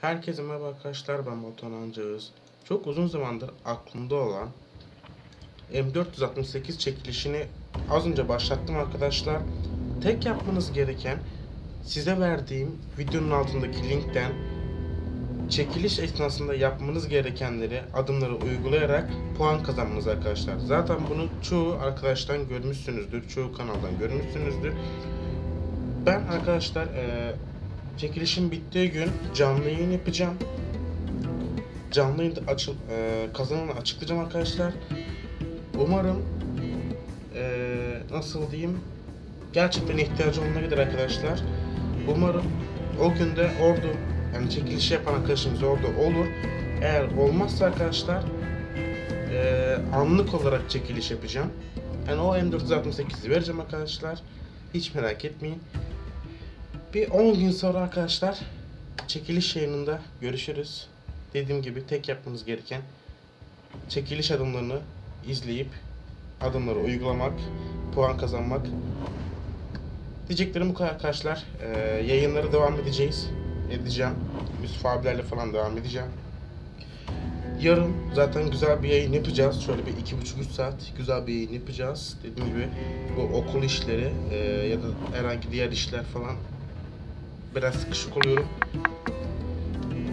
Herkese merhaba arkadaşlar ben Batuhan Ancağız. Çok uzun zamandır aklımda olan M468 çekilişini az önce başlattım arkadaşlar. Tek yapmanız gereken size verdiğim videonun altındaki linkten çekiliş esnasında yapmanız gerekenleri adımları uygulayarak puan kazanmanız arkadaşlar. Zaten bunu çoğu arkadaştan görmüşsünüzdür, çoğu kanaldan görmüşsünüzdür. Ben arkadaşlar eee çekilişin bittiği gün canlı yayın yapacağım. Canlı yayında açıl, e, kazananı açıklayacağım arkadaşlar. Umarım e, nasıl diyeyim gerçekten ihtiyacı olana gider arkadaşlar. Umarım o günde orada yani çekilişi yapan arkadaşımız orada olur. Eğer olmazsa arkadaşlar e, anlık olarak çekiliş yapacağım. Yani o M468'i vereceğim arkadaşlar. Hiç merak etmeyin. Bir 10 gün sonra arkadaşlar çekiliş yayınında görüşürüz. Dediğim gibi tek yapmanız gereken çekiliş adımlarını izleyip adımları uygulamak, puan kazanmak. Diyeceklerim bu kadar arkadaşlar. Ee, yayınlara devam edeceğiz. Edeceğim. Yusuf abilerle falan devam edeceğim. Yarın zaten güzel bir yayın yapacağız. Şöyle bir iki buçuk üç saat güzel bir yayın yapacağız. Dediğim gibi bu okul işleri e, ya da herhangi diğer işler falan biraz sıkışık oluyorum.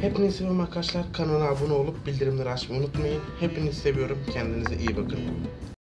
Hepinizi seviyorum arkadaşlar. Kanala abone olup bildirimleri açmayı unutmayın. Hepinizi seviyorum. Kendinize iyi bakın.